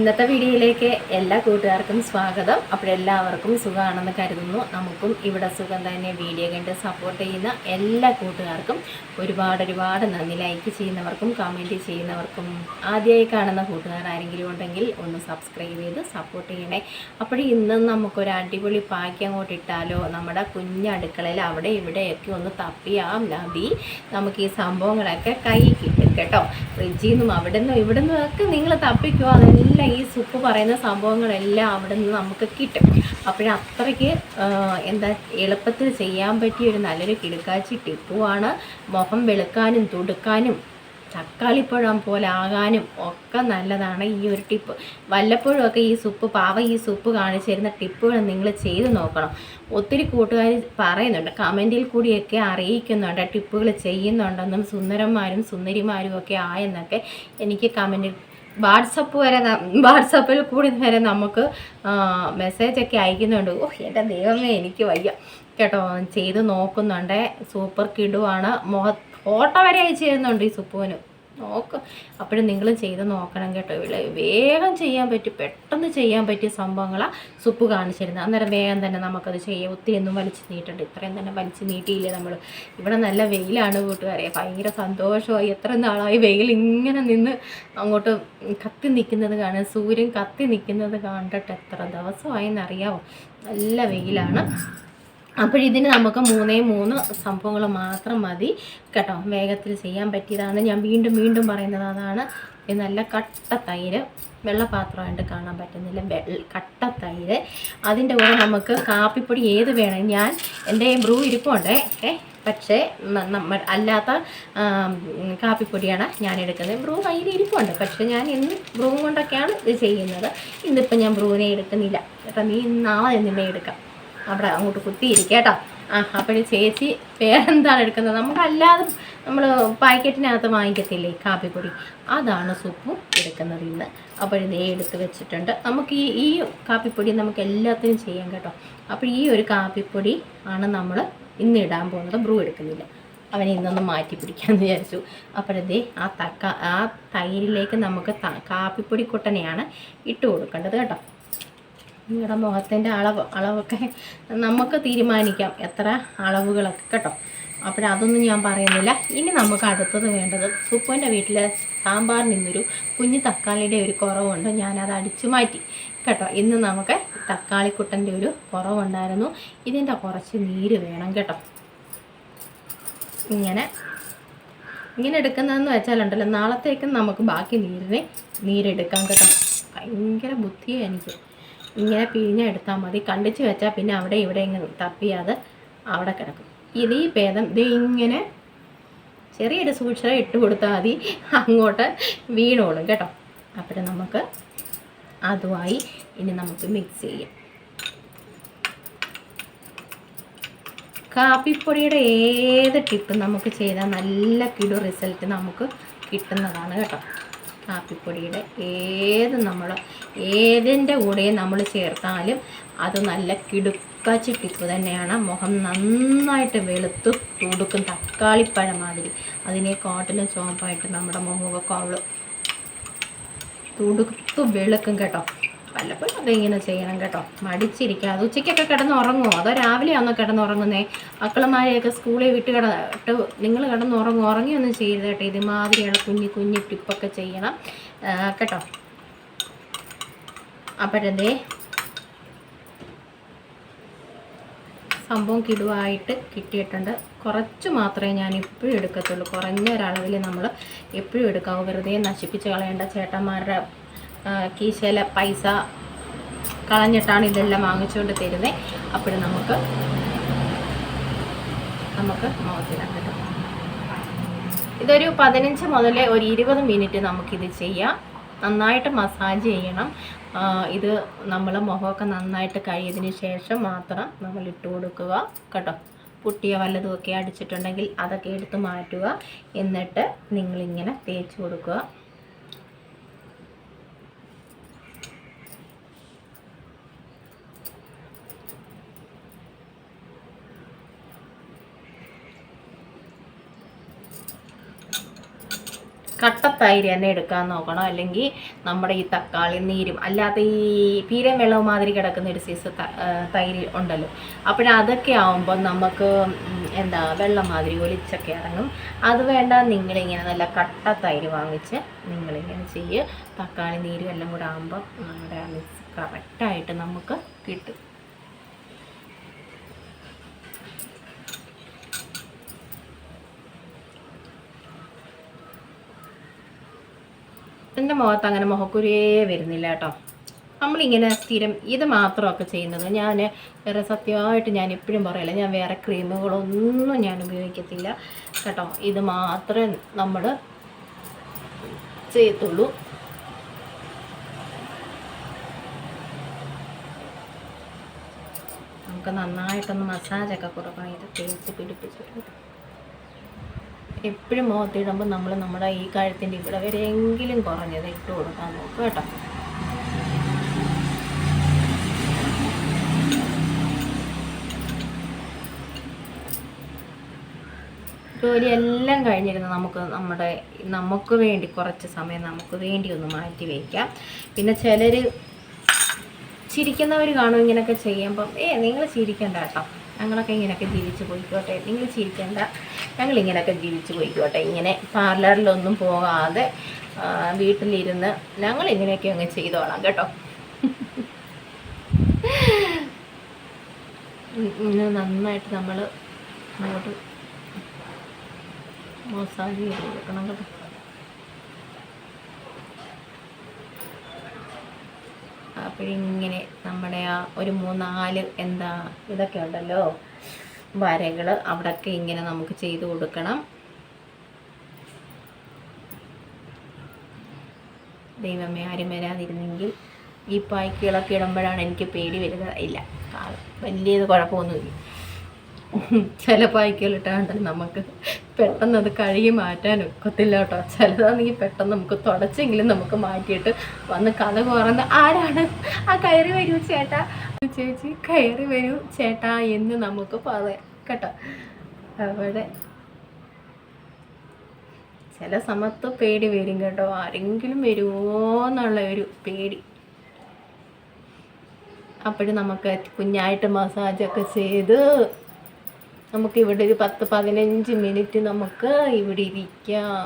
ഇന്നത്തെ വീഡിയോയിലേക്ക് എല്ലാ കൂട്ടുകാർക്കും സ്വാഗതം. അപ്പോഴെല്ലാവർക്കും സുഖമാണെന്ന് കരുതുന്നു. നമുക്കും ഇവിടെ സുഖം തന്നെ വീഡിയോ കണ്ട് സപ്പോർട്ട് ചെയ്യുന്ന എല്ലാ കൂട്ടുകാർക്കും ഒരുപാട് ഒരുപാട് നന്ദി. ലൈക്ക് ചെയ്യുന്നവർക്കും കമന്റ് ചെയ്യുന്നവർക്കും ആദ്യമായി കാണുന്ന കൂട്ടുകാർ ആരെങ്കിലും ഉണ്ടെങ്കിൽ ഒന്ന് സബ്സ്ക്രൈബ് ചെയ്ത് സപ്പോർട്ട് ചെയ്യണേ. അപ്പോൾ ഇന്ന് നമുക്കൊരു അടിപൊളി പാക്കി അങ്ങോട്ട് ഇട്ടാലോ? നമ്മുടെ കുഞ്ഞടുക്കളയിൽ അവിടെ ഇവിടെയൊക്കെ ഒന്ന് തപ്പിയാൽ മതി. നമുക്ക് ഈ സംഭവങ്ങളൊക്കെ കൈ കിട്ടും. കേട്ടോ. ഫ്രിഡ്ജിൽ നിന്നും അവിടെ നിന്നും ഇവിടെ നിന്നും ഒക്കെ നിങ്ങൾ തപ്പിക്കോ? അതെല്ലാം ഈ സുപ്പ് പറയുന്ന സംഭവങ്ങളെല്ലാം അവിടെ നിന്ന് നമുക്ക് കിട്ടും. അപ്പോഴത്രയ്ക്ക് എന്താ എളുപ്പത്തിൽ ചെയ്യാൻ പറ്റിയ ഒരു നല്ലൊരു കിടുക്കാച്ചി ടിപ്പുവാണ്. മുഖം വെളുക്കാനും തുടുക്കാനും തക്കാളിപ്പഴം പോലെ ആകാനും ഒക്കെ നല്ലതാണ് ഈ ഒരു ടിപ്പ്. വല്ലപ്പോഴും ഒക്കെ ഈ സുപ്പ് പാവ ഈ സുപ്പ് കാണിച്ചു തരുന്ന ടിപ്പുകൾ നിങ്ങൾ ചെയ്ത് നോക്കണം. ഒത്തിരി കൂട്ടുകാർ പറയുന്നുണ്ട് കമന്റിൽ കൂടിയൊക്കെ അറിയിക്കുന്നുണ്ട് ടിപ്പുകൾ ചെയ്യുന്നുണ്ടെന്നും സുന്ദരന്മാരും സുന്ദരിമാരും ഒക്കെ ആയെന്നൊക്കെ എനിക്ക് കമന്റിൽ വാട്സപ്പ് വരെ വാട്സപ്പിൽ കൂടി വരെ നമുക്ക് മെസ്സേജൊക്കെ അയക്കുന്നുണ്ട്. ഓ എന്റെ ദൈവമേ എനിക്ക് വയ്യ. കേട്ടോ ചെയ്ത് നോക്കുന്നുണ്ട്. സൂപ്പർ കിടുവാണ്. മുഖ ഫോട്ടോ വരെ അയച്ചു തരുന്നുണ്ട് ഈ സുപ്പുവിന്. നോക്ക്. അപ്പോഴും നിങ്ങൾ ചെയ്ത് നോക്കണം കേട്ടോ ഇവിടെ വേഗം ചെയ്യാൻ പറ്റും. പെട്ടെന്ന് ചെയ്യാൻ പറ്റിയ സംഭവങ്ങളാണ് സുപ്പ് കാണിച്ചിരുന്നത് അന്നേരം വേഗം തന്നെ നമുക്കത് ചെയ്യാം. ഒന്നും വലിച്ചു നീട്ടണ്ട്. ഇത്രയും തന്നെ വലിച്ചു നീട്ടിയില്ലേ നമ്മൾ ഇവിടെ നല്ല വെയിലാണ് കൂട്ടുകാരെ. ഭയങ്കര സന്തോഷമായി. എത്ര നാളായി വെയിൽ ഇങ്ങനെ നിന്ന് അങ്ങോട്ട് കത്തി നിൽക്കുന്നത് കാണാൻ. സൂര്യൻ കത്തി നിൽക്കുന്നത് കണ്ടിട്ട് എത്ര ദിവസമായി എന്നറിയാമോ നല്ല വെയിലാണ്. അപ്പോൾ ഇതിന് നമുക്ക് മൂന്നേ മൂന്ന് സംഭവങ്ങൾ മാത്രം മതി. കേട്ടോ വേഗത്തിൽ ചെയ്യാൻ പറ്റിയതാണ്. ഞാൻ വീണ്ടും വീണ്ടും പറയുന്നത് അതാണ്. നല്ല കട്ട തൈര് വെള്ളപാത്രമായിട്ട് കാണാൻ പറ്റുന്നില്ല. കട്ട തൈര്. അതിന്റെ കൂടെ നമുക്ക് കാപ്പിപ്പൊടി ഏത് വേണം ഞാൻ എന്റെ ബ്രൂ ഇരിപ്പുണ്ട് ഏ പക്ഷേ അല്ലാത്ത കാപ്പിപ്പൊടിയാണ് ഞാൻ എടുക്കുന്നത്. ബ്രൂ കയ്യിൽ ഇരിപ്പുണ്ട്. പക്ഷേ ഞാൻ ഇന്ന് ബ്രൂ കൊണ്ടൊക്കെയാണ് ഇത് ചെയ്യുന്നത്. ഇന്നിപ്പോൾ ഞാൻ ബ്രൂവിനെ എടുക്കുന്നില്ല. കേട്ടോ നീ നാളെ നിന്നെ എടുക്കാം. അവിടെ അങ്ങോട്ട് കുത്തിയിരിക്കേട്ടോ ആ അപ്പോൾ ചേച്ചി വേറെന്താണ് എടുക്കുന്നത്? നമുക്കല്ലാതെ നമ്മൾ പാക്കറ്റിനകത്ത് വാങ്ങിക്കത്തില്ലേ കാപ്പിപ്പൊടി? അതാണ് സൂപ്പും എടുക്കുന്നത് ഇന്ന്. അപ്പോൾ ഇതേ എടുത്ത് വെച്ചിട്ടുണ്ട്. നമുക്ക് ഈ ഈ കാപ്പിപ്പൊടി നമുക്ക് എല്ലാത്തിനും ചെയ്യാം കേട്ടോ. അപ്പോൾ ഈ ഒരു കാപ്പിപ്പൊടി ആണ് നമ്മൾ ഇന്ന് ഇടാൻ പോകുന്നത്. ബ്രൂ എടുക്കുന്നില്ല. അവനെ ഇന്നൊന്ന് മാറ്റി പിടിക്കാമെന്ന് വിചാരിച്ചു. അപ്പോഴതേ ആ തക്ക ആ തൈരിലേക്ക് നമുക്ക് കാപ്പിപ്പൊടി കുട്ടനെയാണ് ഇട്ട് കൊടുക്കേണ്ടത് കേട്ടോ. നിങ്ങളുടെ മുഖത്തിന്റെ അളവ് അളവൊക്കെ നമുക്ക് തീരുമാനിക്കാം. എത്ര അളവുകളൊക്കെ കേട്ടോ. അപ്പോഴതൊന്നും ഞാൻ പറയുന്നില്ല. ഇനി നമുക്ക് അടുത്തത് വേണ്ടത് സുപ്പുവിന്റെ വീട്ടിൽ സാമ്പാറിന് ഇന്നൊരു കുഞ്ഞു തക്കാളിയുടെ ഒരു കുറവുണ്ട്. ഞാനത് അടിച്ചു മാറ്റി കേട്ടോ. ഇന്ന് നമുക്ക് തക്കാളിക്കുട്ടന്റെ ഒരു കുറവുണ്ടായിരുന്നു. ഇതിന്റെ കുറച്ച് നീര് വേണം കേട്ടോ. ഇങ്ങനെ ഇങ്ങനെ എടുക്കുന്നതെന്ന് വെച്ചാലുണ്ടല്ലോ നാളത്തേക്കും നമുക്ക് ബാക്കി നീരിനെ നീരെടുക്കാം കേട്ടോ. ഭയങ്കര ബുദ്ധിയാണ് എനിക്ക്. ഇങ്ങനെ പിഴിഞ്ഞെടുത്താൽ മതി. കണ്ടിച്ച് വെച്ചാൽ പിന്നെ അവിടെ ഇവിടെ ഇങ്ങനെ തപ്പിയാതെ അവിടെ കിടക്കും. ഇത് ഈ ഭേദം. ഇത് ഇങ്ങനെ ചെറിയൊരു സൂക്ഷ്മ ഇട്ട് കൊടുത്താൽ മതി. അങ്ങോട്ട് വീണോളും കേട്ടോ. അപ്പോൾ നമുക്ക് അതുമായി ഇനി നമുക്ക് മിക്സ് ചെയ്യാം. കാപ്പിപ്പൊടിയുടെ ഏത് ടിപ്പ് നമുക്ക് ചെയ്താൽ നല്ല കിടു റിസൾട്ട് നമുക്ക് കിട്ടുന്നതാണ് കേട്ടോ. കാപ്പിപ്പൊടിയുടെ ഏത് നമ്മൾ ഏതിന്റെ കൂടെ നമ്മൾ ചേർത്താലും അത് നല്ല കിടുക്കാച്ചി ടിപ്പ് തന്നെയാണ്. മുഖം നന്നായിട്ട് വെളുത്ത് തുടുക്കും തക്കാളിപ്പഴം മാതിരി. അതിനെ കോട്ടിലും സോപ്പായിട്ട് നമ്മുടെ മുഖമൊക്കെ അവൾ തുടുത്ത് വെളുക്കും കേട്ടോ. വല്ലപ്പോഴും ഒക്കെ ഇങ്ങനെ ചെയ്യണം കേട്ടോ. മടിച്ചിരിക്കാതെ ഉച്ചയ്ക്കൊക്കെ കിടന്ന് ഉറങ്ങുമോ അതോ രാവിലെ ആണോ കിടന്ന് ഉറങ്ങുന്നേ മക്കളുമാരെയൊക്കെ സ്കൂളിൽ വിട്ട് കിടന്നിട്ട് നിങ്ങൾ കിടന്നുറങ്ങും ഉറങ്ങിയൊന്നും ചെയ്യരുത് കേട്ടോ. ഇതുമാതിരിയുള്ള കുഞ്ഞു കുഞ്ഞു ടിപ്പൊക്കെ ചെയ്യണം. കേട്ടോ. അപ്പോഴതേ സംഭവം കിടുവായിട്ട് കിട്ടിയിട്ടുണ്ട്. കുറച്ച് മാത്രമേ ഞാൻ ഇപ്പോഴും എടുക്കത്തുള്ളൂ. കുറഞ്ഞ ഒരളവിൽ നമ്മൾ എപ്പോഴും എടുക്കാവൂ. വെറുതെ നശിപ്പിച്ച് കളയേണ്ട ചേട്ടന്മാരുടെ കീശയിലെ പൈസ കളഞ്ഞിട്ടാണ് ഇതെല്ലാം വാങ്ങിച്ചുകൊണ്ട് തരുന്നത് അപ്പോൾ നമുക്ക് നമുക്ക് മുഖത്തിടാം കേട്ടോ. ഇതൊരു പതിനഞ്ച് മുതൽ ഒരു ഇരുപത് മിനിറ്റ് നമുക്കിത് ചെയ്യാം. നന്നായിട്ട് മസാജ് ചെയ്യണം. ഇത് നമ്മൾ മുഖമൊക്കെ നന്നായിട്ട് കഴിയതിന് ശേഷം മാത്രം നമ്മൾ ഇട്ട് കൊടുക്കുക കേട്ടോ. പുട്ടിയോ വല്ലതുമൊക്കെ അടിച്ചിട്ടുണ്ടെങ്കിൽ അതൊക്കെ എടുത്ത് മാറ്റുക. എന്നിട്ട് നിങ്ങളിങ്ങനെ തേച്ച് കൊടുക്കുക. കട്ടത്തൈര് തന്നെ എടുക്കാൻ നോക്കണം. അല്ലെങ്കിൽ നമ്മുടെ ഈ തക്കാളി നീരും അല്ലാത്ത ഈ പീരം വെള്ളവും മാതിരി കിടക്കുന്ന ഒരു സൈസ് തൈര് ഉണ്ടല്ലോ. അപ്പോഴതൊക്കെ ആവുമ്പോൾ നമുക്ക് എന്താ വെള്ളം മാതിരി ഒലിച്ചൊക്കെ ഇറങ്ങും. അത് വേണ്ട നിങ്ങളിങ്ങനെ നല്ല കട്ട തൈര് വാങ്ങിച്ച് നിങ്ങളിങ്ങനെ ചെയ്യുക തക്കാളി നീരും എല്ലാം കൂടെ ആകുമ്പോൾ നമ്മുടെ മിക്സ് കറക്റ്റായിട്ട് നമുക്ക് കിട്ടും. എന്റെ മുഖത്ത് അങ്ങനെ മുഖക്കുരിയേ വരുന്നില്ല കേട്ടോ. നമ്മളിങ്ങനെ സ്ഥിരം ഇത് മാത്രമൊക്കെ ചെയ്യുന്നത്. ഞാൻ വേറെ സത്യമായിട്ട് ഞാൻ എപ്പോഴും പറയില്ല ഞാൻ വേറെ ക്രീമുകളൊന്നും ഞാൻ ഉപയോഗിക്കത്തില്ല കേട്ടോ. ഇത് മാത്രമേ നമ്മൾ ചെയ്യത്തുള്ളൂ. നമുക്ക് നന്നായിട്ടൊന്ന് മസാജൊക്കെ കൊടുക്കണം. ഇത് തേച്ച് പിടിപ്പിച്ചിട്ട് എപ്പോഴും മുഖത്തിടുമ്പോൾ നമ്മൾ നമ്മുടെ ഈ കഴുത്തിന്റെ ഇവിടെ വരെയെങ്കിലും കുറഞ്ഞത് ഇട്ട് കൊടുക്കാൻ നോക്കുക കേട്ടോ. ജോലിയെല്ലാം കഴിഞ്ഞിരുന്ന് നമുക്ക് നമ്മുടെ നമുക്ക് വേണ്ടി കുറച്ച് സമയം നമുക്ക് വേണ്ടി ഒന്ന് മാറ്റി വയ്ക്കാം പിന്നെ ചിലർ ചിരിക്കുന്നവർ കാണും ഇങ്ങനെയൊക്കെ ചെയ്യുമ്പം ഏ നിങ്ങൾ ചിരിക്കണ്ട കേട്ടോ. ഞങ്ങളൊക്കെ ഇങ്ങനെയൊക്കെ ജീവിച്ച് പോയിക്കോട്ടെ. നിങ്ങൾ ചിരിക്കേണ്ട. ഞങ്ങൾ ഇങ്ങനെയൊക്കെ ജീവിച്ച് പോയിക്കോട്ടെ. ഇങ്ങനെ പാർലറിലൊന്നും പോകാതെ വീട്ടിലിരുന്ന് ഞങ്ങൾ ഇങ്ങനെയൊക്കെ അങ്ങ് ചെയ്തോളാം കേട്ടോ. ഇങ്ങനെ നന്നായിട്ട് നമ്മൾ അങ്ങോട്ട് മസാജ് ചെയ്ത് കൊടുക്കണം കേട്ടോ. അപ്പോഴിങ്ങനെ നമ്മുടെ ആ ഒരു മൂന്നാൽ എന്താ ഇതൊക്കെ ഉണ്ടല്ലോ വരകൾ അവിടെയൊക്കെ ഇങ്ങനെ നമുക്ക് ചെയ്ത് കൊടുക്കണം. ദൈവമേ ആരും വരാതിരുന്നെങ്കിൽ ഈ പായ്ക്കുകളൊക്കെ ഇടുമ്പോഴാണ് എനിക്ക് പേടി വരുന്നത് ഇല്ല വലിയത് കുഴപ്പമൊന്നുമില്ല. ചില പായ്ക്കുകൾ ഇട്ടാണ്ടല്ലോ നമുക്ക്. പെട്ടെന്ന് അത് കഴുകി മാറ്റാൻ ഒക്കത്തില്ല കേട്ടോ. ചിലതാണെങ്കിൽ പെട്ടെന്ന് നമുക്ക് തുടച്ചെങ്കിലും നമുക്ക് മാറ്റിയിട്ട് വന്ന് കഥ കുറന്ന് ആരാണ്? ആ കയറി വരൂ ചേട്ടാ. ചേച്ചി കയറി വരൂ ചേട്ടാ എന്ന് നമുക്ക് പറയാം കേട്ടോ. അവിടെ ചില സമയത്ത് പേടി വരും കേട്ടോ. ആരെങ്കിലും വരുമോ എന്നുള്ള ഒരു പേടി. അപ്പോഴും നമുക്ക് കുഞ്ഞായിട്ട് മസാജൊക്കെ ചെയ്ത് നമുക്ക് ഇവിടെ ഒരു പത്ത് പതിനഞ്ച് മിനിറ്റ് നമുക്ക് ഇവിടെ ഇരിക്കാം.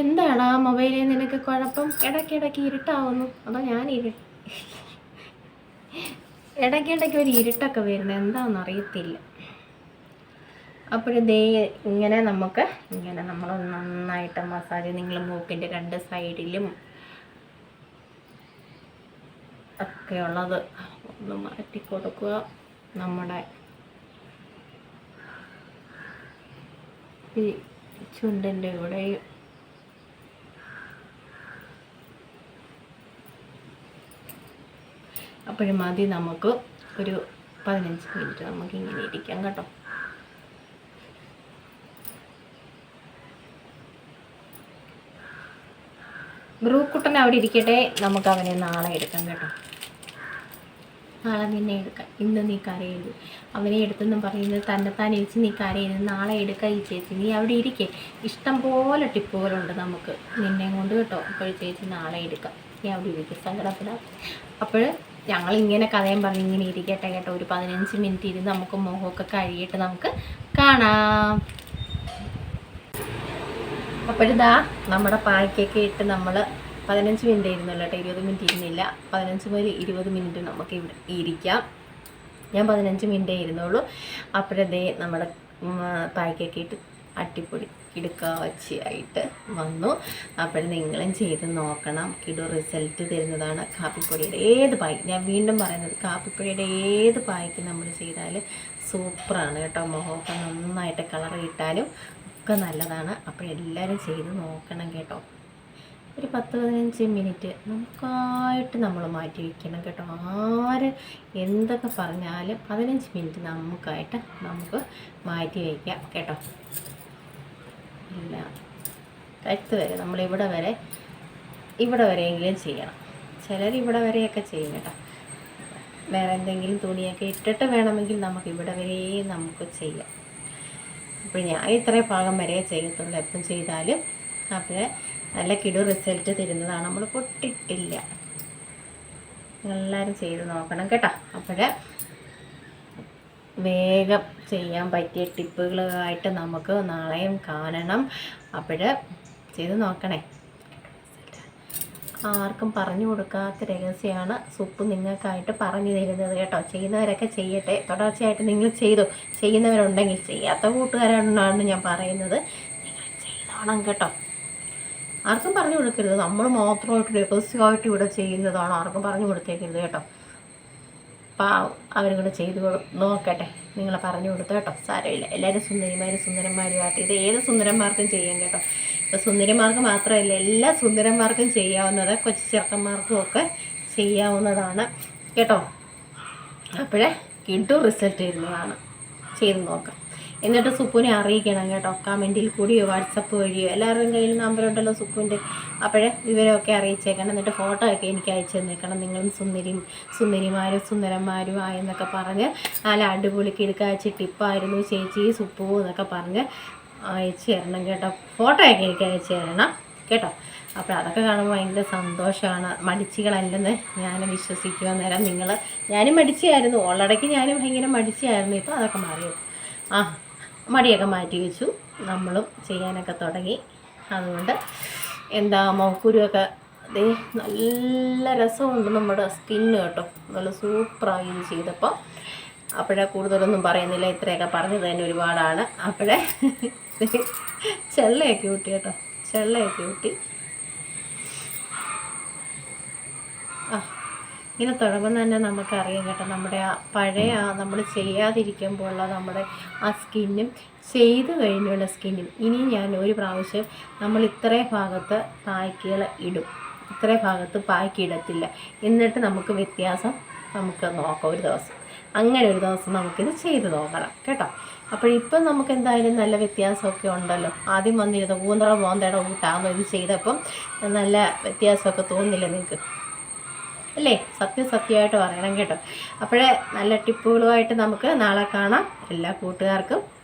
എന്താണ് ആ മൊബൈലിൽ നിനക്ക് കുഴപ്പം? ഇടയ്ക്കിടയ്ക്ക് ഇരുട്ടാവുന്നു. അതോ ഞാൻ ഇരു ഇടയ്ക്കിടയ്ക്ക് ഒരു ഇരുട്ടൊക്കെ വരുന്നത് എന്താണെന്ന് അറിയത്തില്ല. അപ്പോഴും ദേ ഇങ്ങനെ നമുക്ക് ഇങ്ങനെ നമ്മൾ നന്നായിട്ട് മസാജ് നിങ്ങൾ മൂക്കിന്റെ രണ്ട് സൈഡിലും ഒക്കെയുള്ളത്. ഒന്ന് മാറ്റി കൊടുക്കുക നമ്മുടെ ഈ ചുണ്ടിന്റെ ഇവിടെയും അപ്പോഴും മതി നമുക്ക് ഒരു പതിനഞ്ച് മിനിറ്റ് നമുക്കിങ്ങനെ ഇരിക്കാം കേട്ടോ. ബ്രൂക്കുട്ടൻ അവിടെ ഇരിക്കട്ടെ. നമുക്ക് അവനെ നാളെ എടുക്കാം കേട്ടോ. നാളെ നിന്നെ എടുക്കാം. ഇന്ന് നീ കരയരുത്. അവനെ എടുത്തെന്നും പറയുന്നത് തന്നെത്താൻ ഇരിച്ച് നീ കരയരുത്. നാളെ എടുക്കാം ഈ ചേച്ചി. നീ അവിടെ ഇരിക്കേ. ഇഷ്ടം പോലെ ടിപ്പുകളുണ്ട് നമുക്ക്. നിന്നെ കൊണ്ട് കേട്ടോ. അപ്പോൾ ചേച്ചി നാളെ എടുക്കാം. നീ അവിടെ ഇരിക്കും. സങ്കടപ്പെടാം. അപ്പോൾ ഞങ്ങൾ ഇങ്ങനെ കഥയും പറഞ്ഞ് ഇങ്ങനെ ഇരിക്കട്ടെ കേട്ടോ. ഒരു പതിനഞ്ച് മിനിറ്റ് ഇരുന്ന് നമുക്ക് മുഖമൊക്കെ കഴിയിട്ട് നമുക്ക് കാണാം. അപ്പോഴിതാ നമ്മുടെ പായ്ക്കൊക്കെ ഇട്ട് നമ്മൾ പതിനഞ്ച് മിനിറ്റ് ഇരുന്നല്ലോ കേട്ടോ ഇരുപത് മിനിറ്റ് ഇരുന്നില്ല. പതിനഞ്ച് മുതൽ ഇരുപത് മിനിറ്റ് നമുക്ക് ഇവിടെ ഇരിക്കാം. ഞാൻ പതിനഞ്ച് മിനിറ്റേ ഇരുന്നുള്ളൂ അപ്പോഴതേ നമ്മുടെ പായ്ക്കൊക്കെ ഇട്ട് അട്ടിപ്പൊടി കിടുക്കാവച്ചയായിട്ട് വന്നു. അപ്പോൾ നിങ്ങളും ചെയ്ത് നോക്കണം. കിടു റിസൾട്ട് തരുന്നതാണ് കാപ്പിപ്പൊടിയുടെ ഏത് പായ് ഞാൻ വീണ്ടും പറയുന്നത് കാപ്പിപ്പൊടിയുടെ ഏത് പായ്ക്ക് നമ്മൾ ചെയ്താൽ സൂപ്പറാണ് കേട്ടോ. മുഖമൊക്കെ നന്നായിട്ട് കളർ കിട്ടാനും ഒക്കെ നല്ലതാണ്. അപ്പോൾ എല്ലാവരും ചെയ്ത് നോക്കണം കേട്ടോ. ഒരു പത്ത് പതിനഞ്ച് മിനിറ്റ് നമുക്കായിട്ട് നമ്മൾ മാറ്റി വയ്ക്കണം കേട്ടോ. ആര് എന്തൊക്കെ പറഞ്ഞാലും പതിനഞ്ച് മിനിറ്റ് നമുക്കായിട്ട് നമുക്ക് മാറ്റി വയ്ക്കാം കേട്ടോ. ഇല്ല. കഴുത്ത് വരെ നമ്മളിവിടെ വരെ ഇവിടെ വരെയെങ്കിലും ചെയ്യണം. ചിലർ ഇവിടെ വരെയൊക്കെ ചെയ്യും കേട്ടോ. വേറെ എന്തെങ്കിലും തുണിയൊക്കെ ഇട്ടിട്ട് വേണമെങ്കിൽ നമുക്ക് ഇവിടെ വരെയും നമുക്ക് ചെയ്യാം. അപ്പോൾ ഞാൻ ഇത്രയും ഭാഗം വരെ ചെയ്യത്തുള്ളൂ എപ്പം ചെയ്താലും അപ്പോൾ നല്ല കിടു റിസൾട്ട് തരുന്നതാണ്. നമ്മൾ പൊട്ടിട്ടില്ല. എല്ലാവരും ചെയ്ത് നോക്കണം കേട്ടോ. അപ്പോൾ വേഗം ചെയ്യാൻ പറ്റിയ ടിപ്പുകളായിട്ട് നമുക്ക് നാളെയും കാണണം. അപ്പോൾ ചെയ്ത് നോക്കണേ. ആർക്കും പറഞ്ഞു കൊടുക്കാത്ത രഹസ്യമാണ് സൂപ്പ് നിങ്ങൾക്കായിട്ട് പറഞ്ഞു തരുന്നത് കേട്ടോ. ചെയ്യുന്നവരൊക്കെ ചെയ്യട്ടെ. തുടർച്ചയായിട്ട് നിങ്ങൾ ചെയ്തു. ചെയ്യുന്നവരുണ്ടെങ്കിൽ ചെയ്യാത്ത കൂട്ടുകാരാണെന്നാണ് ഞാൻ പറയുന്നത്. നിങ്ങൾ ചെയ്തോണം കേട്ടോ. ആർക്കും പറഞ്ഞു കൊടുക്കരുത്. നമ്മൾ മാത്രമായിട്ട് രഹസ്യമായിട്ട് ഇവിടെ ചെയ്യുന്നതാണ് ആർക്കും പറഞ്ഞു കൊടുത്തേക്കരുത് കേട്ടോ. പാവം അവരും കൂടെ ചെയ്ത് കൊടു- നോക്കട്ടെ. നിങ്ങൾ പറഞ്ഞു കൊടുത്തു കേട്ടോ. സാരമില്ല. എല്ലാവരും സുന്ദരിമാരും സുന്ദരന്മാരുമായിട്ട് ഇത് ഏത് സുന്ദരന്മാർക്കും ചെയ്യാം കേട്ടോ. ഇപ്പോൾ സുന്ദരിമാർക്ക് മാത്രമല്ല എല്ലാ സുന്ദരന്മാർക്കും ചെയ്യാവുന്നത് കൊച്ചു ചെറുക്കന്മാർക്കും ഒക്കെ ചെയ്യാവുന്നതാണ് കേട്ടോ. അപ്പോഴേ കിഡു റിസൾട്ട് വരുന്നതാണ്. ചെയ്ത് നോക്കാം. എന്നിട്ട് സുപ്പുനെ അറിയിക്കണം കേട്ടോ. കമന്റിൽ കൂടിയോ വാട്സപ്പ് വഴിയോ എല്ലാവരുടെയും കയ്യിൽ നമ്പറുണ്ടല്ലോ സുപ്പുന്റെ അപ്പോഴേ വിവരമൊക്കെ അറിയിച്ചേക്കണം. എന്നിട്ട് ഫോട്ടോ ഒക്കെ എനിക്ക് അയച്ചു തന്നേക്കണം. നിങ്ങളും സുന്ദരിയും സുന്ദരിമാരും സുന്ദരന്മാരും ആയെന്നൊക്കെ പറഞ്ഞ് നല്ല അടിപൊളി കിടക്കാഴ്ച ടിപ്പായിരുന്നു ചേച്ചി സുപ്പു എന്നൊക്കെ പറഞ്ഞ് അയച്ചു തരണം കേട്ടോ. ഫോട്ടോ ഒക്കെ എനിക്ക് അയച്ചു തരണം കേട്ടോ. അപ്പോൾ അതൊക്കെ കാണുമ്പോൾ ഭയങ്കര സന്തോഷമാണ്. മടിച്ചുകളല്ലെന്ന് ഞാൻ വിശ്വസിക്കുക നേരം. നിങ്ങൾ ഞാനും മടിച്ചായിരുന്നു. ഉള്ളടയ്ക്ക് ഞാനും ഭയങ്കര മടിച്ചായിരുന്നു. ഇപ്പോൾ അതൊക്കെ മാറിയത് ആ. മടിയൊക്കെ മാറ്റി വെച്ചു. നമ്മളും ചെയ്യാനൊക്കെ തുടങ്ങി. അതുകൊണ്ട് എന്താ മോക്കുരുവൊക്കെ ദേ നല്ല രസമുണ്ട് നമ്മുടെ സ്കിന്ന് കേട്ടോ. നല്ല സൂപ്പറായി ഇത് ചെയ്തപ്പോൾ അപ്പോഴേ കൂടുതലൊന്നും പറയുന്നില്ല. ഇത്രയൊക്കെ പറഞ്ഞത് തന്നെ ഒരുപാടാണ്. അപ്പോഴേ ചെള്ളയൊക്കെ ഊട്ടി കേട്ടോ. ചെള്ളയൊക്കെ കൂട്ടി ഇങ്ങനെ തുടങ്ങുമ്പോൾ തന്നെ നമുക്കറിയാം കേട്ടോ. നമ്മുടെ ആ പഴയ ആ നമ്മൾ ചെയ്യാതിരിക്കുമ്പോഴുള്ള നമ്മുടെ ആ സ്കിന്നും ചെയ്ത് കഴിഞ്ഞുള്ള സ്കിന്നും ഇനി ഞാൻ ഒരു പ്രാവശ്യം നമ്മൾ ഇത്രയും ഭാഗത്ത് പായ്ക്കുകൾ ഇടും. ഇത്രയും ഭാഗത്ത് പായ്ക്ക് ഇടത്തില്ല. എന്നിട്ട് നമുക്ക് വ്യത്യാസം നമുക്ക് നോക്കാം ഒരു ദിവസം. അങ്ങനെ ഒരു ദിവസം നമുക്കിത് ചെയ്ത് നോക്കണം കേട്ടോ. അപ്പോൾ ഇപ്പം നമുക്ക് എന്തായാലും നല്ല വ്യത്യാസമൊക്കെ ഉണ്ടല്ലോ. ആദ്യം വന്നിരുന്ന ഊന്തറ മോന്തയുടെ ഊട്ടാന്ന് ഇത് ചെയ്തപ്പം നല്ല വ്യത്യാസമൊക്കെ തോന്നില്ല നിങ്ങൾക്ക്? അല്ലേ? സത്യം സത്യമായിട്ട് പറയണം കേട്ടോ. അപ്പോഴേ നല്ല ടിപ്പുകളുമായിട്ട് നമുക്ക് നാളെ കാണാം. എല്ലാ കൂട്ടുകാർക്കും